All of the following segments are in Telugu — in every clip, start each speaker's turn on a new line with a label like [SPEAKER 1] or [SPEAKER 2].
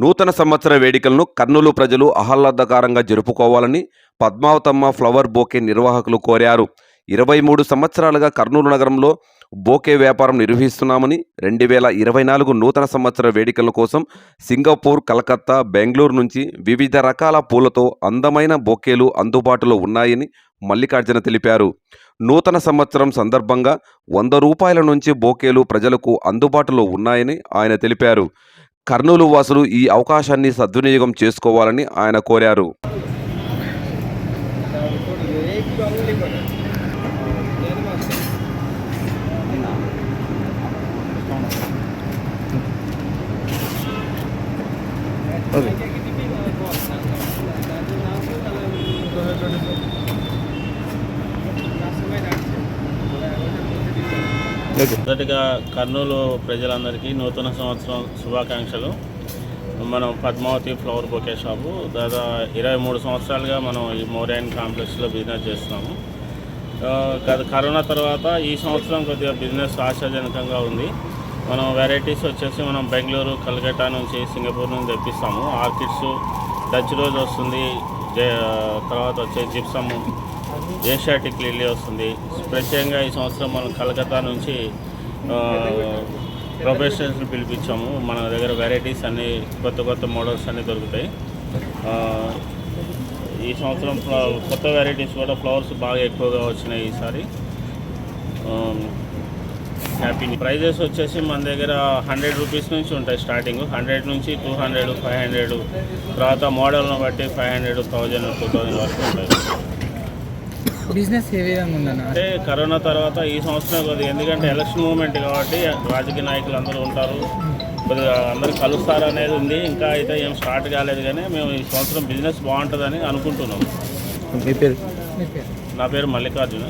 [SPEAKER 1] నూతన సంవత్సర వేడుకలను కర్నూలు ప్రజలు ఆహ్లాదకరంగా జరుపుకోవాలని పద్మావతమ్మ ఫ్లవర్ బోకే నిర్వాహకులు కోరారు. ఇరవై మూడు సంవత్సరాలుగా కర్నూలు నగరంలో బోకే వ్యాపారం నిర్వహిస్తున్నామని రెండు వేల ఇరవై నాలుగు నూతన సంవత్సర వేడుకల కోసం సింగపూర్ కలకత్తా బెంగళూరు నుంచి వివిధ రకాల పూలతో అందమైన బొకేలు అందుబాటులో ఉన్నాయని మల్లికార్జున తెలిపారు. నూతన సంవత్సరం సందర్భంగా వంద రూపాయల నుంచి బోకేలు ప్రజలకు అందుబాటులో ఉన్నాయని ఆయన తెలిపారు. కర్నూలు వాసులు ఈ అవకాశాన్ని సద్వినియోగం చేసుకోవాలని ఆయన కోరారు.
[SPEAKER 2] మొదటిగా కర్నూలు ప్రజలందరికీ నూతన సంవత్సరం శుభాకాంక్షలు. మనం పద్మావతి ఫ్లవర్ బొకే షాపు దాదా ఇరవై మూడు సంవత్సరాలుగా మనం ఈ మోరియన్ కాంప్లెక్స్లో బిజినెస్ చేస్తున్నాము. గత కరోనా తర్వాత ఈ సంవత్సరం కొద్దిగా బిజినెస్ ఆశాజనకంగా ఉంది. మనం వెరైటీస్ వచ్చేసి మనం బెంగళూరు కలకట్టా నుంచి సింగపూర్ నుంచి తెప్పిస్తాము. ఆర్కిడ్స్ డచ్ రోజ్ వస్తుంది. తర్వాత వచ్చే జిప్సము ఏషియాటిక్ లిల్లీ వస్తుంది. ప్రత్యేకంగా ఈ సంవత్సరం మనం కలకత్తా నుంచి ప్రొఫెషనల్స్ని పిలిపించాము. మన దగ్గర వెరైటీస్ అన్ని కొత్త కొత్త మోడల్స్ అన్నీ దొరుకుతాయి. ఈ సంవత్సరం కొత్త వెరైటీస్ కూడా ఫ్లవర్స్ బాగా ఎక్కువగా వచ్చినాయి ఈసారి. హ్యాపీ ప్రైజెస్ వచ్చేసి మన దగ్గర హండ్రెడ్ రూపీస్ నుంచి ఉంటాయి స్టార్టింగ్ హండ్రెడ్ నుంచి టూ హండ్రెడ్ ఫైవ్ హండ్రెడ్ తర్వాత మోడల్ని బట్టి five hundred thousand two thousand వరకు ఉంటాయి.
[SPEAKER 3] బిజినెస్ ఏ విధంగా ఉందన్న.
[SPEAKER 2] అంటే కరోనా తర్వాత ఈ సంవత్సరం కొద్దిగా ఎందుకంటే ఎలక్షన్ మూమెంట్ కాబట్టి రాజకీయ నాయకులు అందరూ ఉంటారు. కొద్దిగా అందరూ కలుస్తారు అనేది ఉంది. ఇంకా అయితే ఏం స్టార్ట్ కాలేదు కానీ మేము ఈ సంవత్సరం బిజినెస్ బాగుంటుందని అనుకుంటున్నాం.
[SPEAKER 4] మీ పేరు?
[SPEAKER 2] నా పేరు మల్లికార్జున.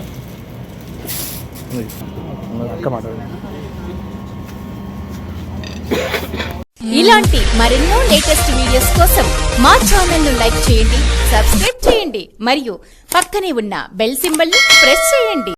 [SPEAKER 5] ఇలాంటి మరెన్నో లేటెస్ట్ వీడియోస్ కోసం మా ఛానల్ను లైక్ చేయండి. సబ్స్క్రైబ్ చేయండి. మరియు పక్కనే ఉన్న బెల్ సింబల్ ప్రెస్ చేయండి.